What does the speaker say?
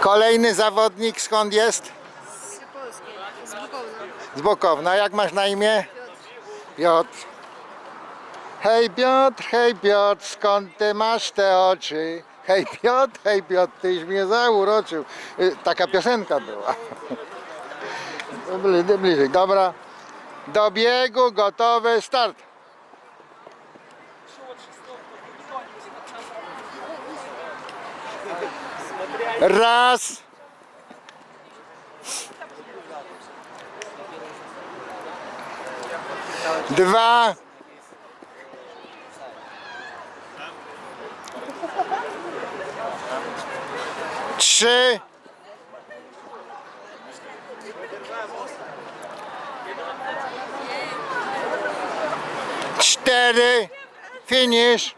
Kolejny zawodnik skąd jest? Z Polski, z Bukowna. Z Bokowna. Jak masz na imię? Piotr. Hej Piotr, hej Piotr, skąd ty masz te oczy? Hej Piotr, hej Piotr, tyś mnie zauroczył. Y, Taka piosenka była. Bli- Bliżej, dobra. Do biegu, gotowy, start. Raz. Dwa. Trzy. Cztery. Finisz.